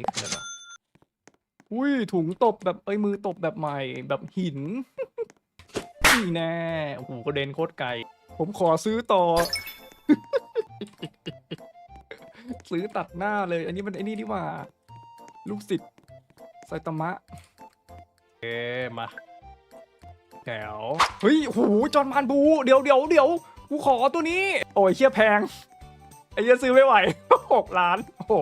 นี้คืออะไรวะอุ้ยถุงตบแบบเอ้ยมือตบแบบใหม่แบบหิน นี่แน่โอ้โหกระเด็นโคตรไกล ผมขอซื้อต่อ ซื้อตัดหน้าเลย อันนี้มันไอ้นี่ดีกว่า ลูกศิษย์ไซตามะเอมาแถวเฮ้ยโหจอห์นมานบู เดี๋ยวเดี๋ยวเดี๋ยวกูขอตัวนี้ โอ้ยเชี่ยแพง ไอ้เหี้ยซื้อไม่ไหวหกล้าน โอ้โห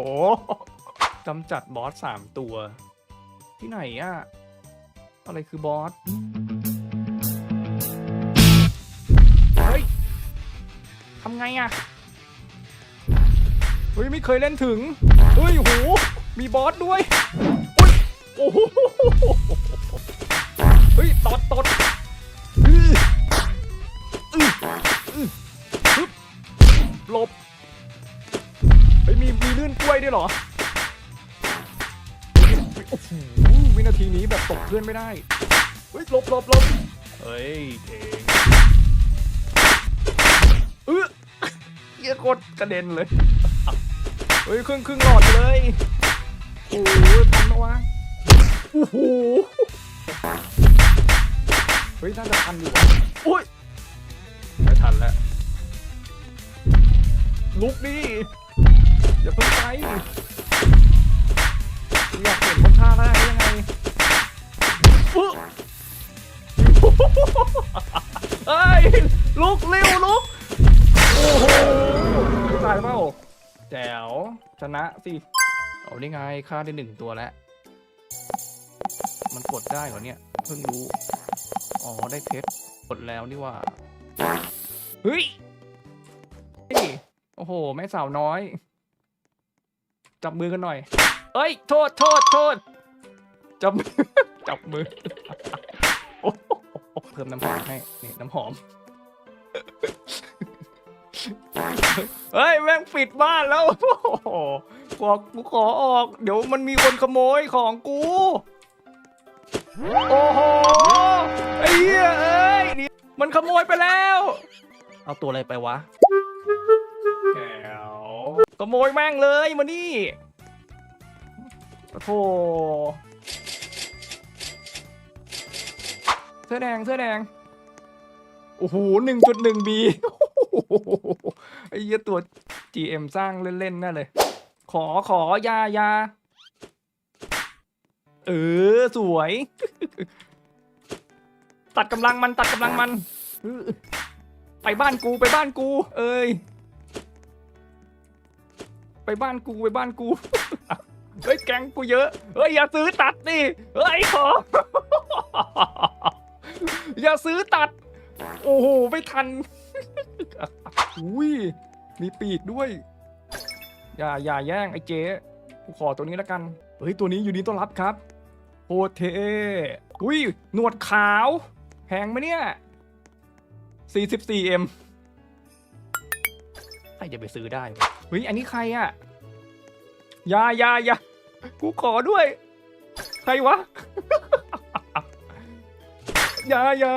กำจัดบอสสามตัว ที่ไหนอะอะไรคือบอสเฮ้ยทำไงอะเฮ้ยไม่เคยเล่นถึงเฮ้ยโหมีบอสด้วยอุ๊ยโอ้โหเฮ้ยตดตดอื้ออื้ออื้อฮึบหลบเฮ้ยมีมีลื่นกล้วยด้วยเหรอ โอ้โหวินาทีนี้แบบตกเพื่อนไม่ได้เฮ้ยหลบหลบหลบเฮ้ยเก่งเออเหี้ยอะกดกระเด็นเลยเฮ้ยครึ่งครึ่งหลอดเลยโอ้โหทันปะวะโอ้โหเฮ้ยน่าจะทันอยู่วะอุ้ยไม่ทันแล้วลุกดิอย่าเพิ่งไป เห็นเขาท่าได้ยังไงอุ๊ยเฮ้ยลุกเร็วลุก โอ้โหตายเปล่าแจ๋วชนะสิ เอานี่ไงฆ่าได้หนึ่งตัวแล้ว มันกดได้เหรอเนี่ย เพิ่งรู้ อ๋อ ได้เพชรกดแล้วนี่ว่า เฮ้ยเฮ้ยโอ้โห แม่สาวน้อย จับมือกันหน่อย เอ้ย โทษ โทษ โทษ จับมือ จับมือโอ้โหเพิ่มน้ำหอมให้นี่น้ำหอม เฮ้ย แม่งปิดบ้านแล้ว โอ้โหขอกูขอออก เดี๋ยวมันมีคนขโมยของกู โอ้โห ไอ้เหี้ยเอ้ยนี่มันขโมยไปแล้ว เอาตัวอะไรไปวะแก้วขโมยแม่งเลยมานี่ โอ้โหเสื้อแดงเสื้อแดง โอ้โหหนึ่งจุดหนึ่งบีไอ้เหี้ยตัว GM สร้างเล่นๆน่าเลย ขอขอยายา เออ สวย ตัดกำลังมันตัดกำลังมัน ไปบ้านกูไปบ้านกู เอ้ย ไปบ้านกูไปบ้านกู เฮ้ยแกงกูเยอะ เฮ้ยอย่าซื้อตัดดิเฮ้ยขอ อย่าซื้อตัด โอ้โหไม่ทัน อุ้ยมีปีกด้วย อย่าอย่าแย่งไอ้เจ๊กูขอตัวนี้แล้วกัน เฮ้ยตัวนี้อยู่ดีต้อนรับครับโคตรเท่อุ้ยหนวดขาวแพงไหมเนี่ย 44M ใครจะไปซื้อได้วะเฮ้ยอันนี้ใครอะ่ะอ ย่าอย่าอย่ากูขอด้วย ใครวะ อย่าอย่า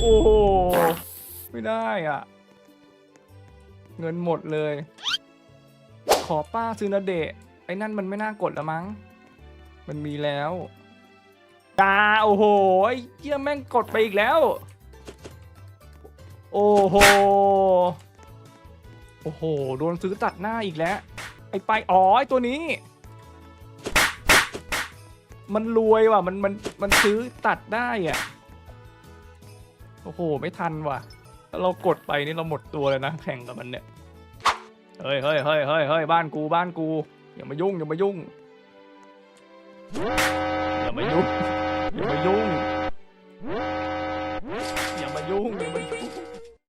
โอ้โหไม่ได้อะ เงินหมดเลย ขอป้าซึนาเดะไอ้นั่นมันไม่น่ากดแล้วมั้ง มันมีแล้ว ตาโอ้โหไอ้เหี้ยแม่งกดไปอีกแล้ว โอ้โหโอ้โหโดนซื้อตัดหน้าอีกแล้ว ไอ้ไปอ๋อไอ้ตัวนี้ มันรวยว่ะมันมันมันซื้อตัดได้อะโอ้โหไม่ทันว่ะถ้าเรากดไปนี่เราหมดตัวเลยนะแข่งกับมันเนี่ยเฮ้ยเฮ้ยเฮ้ยเฮ้ยเฮ้ยบ้านกูบ้านกูอย่ามายุ่งอย่ามายุ่งอย่ามายุ่ง อย่ามายุ่ง อย่ามายุ่งอย่ามายุ่ง